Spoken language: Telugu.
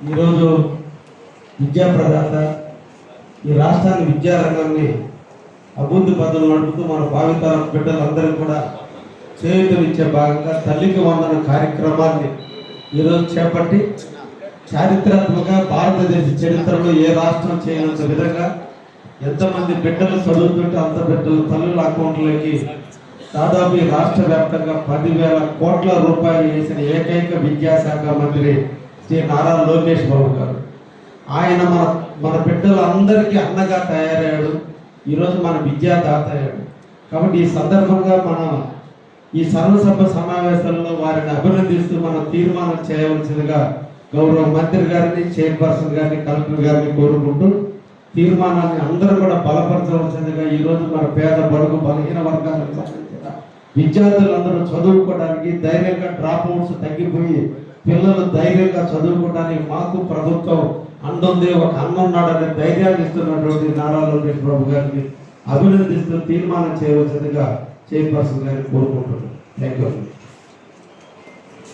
ఈరోజు విద్యా ప్రదాత ఈ రాష్ట్రాన్ని విద్యారంగాన్ని అభివృద్ధి పథంలో నడుపుతూ మన భావితరం బిడ్డలందరూ కూడా చేయూతనిచ్చే భాగంగా తల్లికి వందన కార్యక్రమాన్ని ఈరోజు చేపట్టి చారిత్రాత్మక భారతదేశ చరిత్రలో ఏ రాష్ట్రం చేయనంత విధంగా ఎంతమంది బిడ్డలు చదువుతుంటే అంత బిడ్డలు తల్లుల అకౌంట్లోకి దాదాపు ఈ రాష్ట్ర వ్యాప్తంగా పదివేల కోట్ల రూపాయలు వేసిన ఏకైక విద్యాశాఖ మంత్రి శ్రీ నారా లోకేష్ బాబు గారు. ఆయన మన మన బిడ్డలందరికీ అన్నగా తయారయ్యాడు. ఈరోజు మన విద్యాదాత అయ్యాడు. కాబట్టి ఈ సందర్భంగా మనం ఈ సర్వసభ సమావేశంలో వారిని అభినందిస్తూ మనం తీర్మానం చేయవలసిందిగా గౌరవ మంత్రి గారిని చైర్పర్సన్ గారిని కలెక్టర్ గారిని కోరుకుంటూ తీర్మానాన్ని అందరూ కూడా బలపరచవలసిందిగా ఈ రోజు మన పేద బడుగు బలహీన వర్గాలకు విద్యార్థులందరూ చదువుకోవడానికి ధైర్యంగా డ్రాప్ అవుట్స్ తగ్గిపోయి పిల్లలు ధైర్యంగా చదువుకోవడానికి మాకు ప్రభుత్వం అండుంది ఒక అన్న ఉన్నాడనే ధైర్యాన్ని ఇస్తున్నటువంటి నారా లోకేష్ బాబు గారిని అభినందిస్తూ తీర్మానం చేయవలసిందిగా చైర్పర్సన్ గారిని కోరుకుంటున్నాను. Thank you